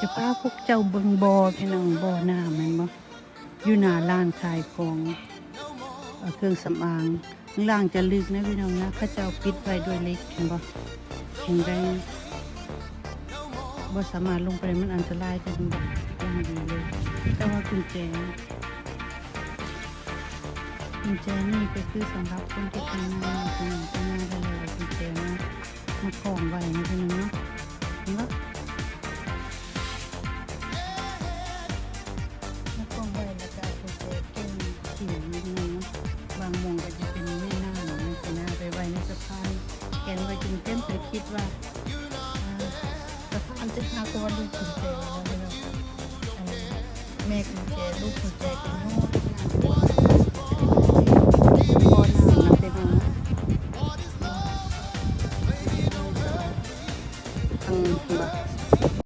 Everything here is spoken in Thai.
จะป้าพวกเจ้าเบิงบอพี่น้องบอหน้าแมันบ่อยู่หน้าร้านขายของเครื่องสำอางข้างล่างจะลึกนะพี่น้องนะข้าเจ้าปิดไว้ด้วยเล็กเห็นบ่แข็งแรงบ่สามารถลงไปมันอันตรายจังบ่อย่างดีเลย แต่ว่ากุญแจกุญแจนี่ก็คือสำหรับคนที่ทำงานทำงานทำงานได้เลยกุญแจนะมาคล้องไว้นะพี่น้องเนาะ องก็จะเป็นแม่นาหนูจะน่าไปไว้ในสะพานแกนก็จึงเต็มไปคิดว่าสะพานจะพาตัวลูกคุณแจแล้วแม่ของแกลูกคุณแจกันโน่นพอหน้ามันเป็นทางแบบ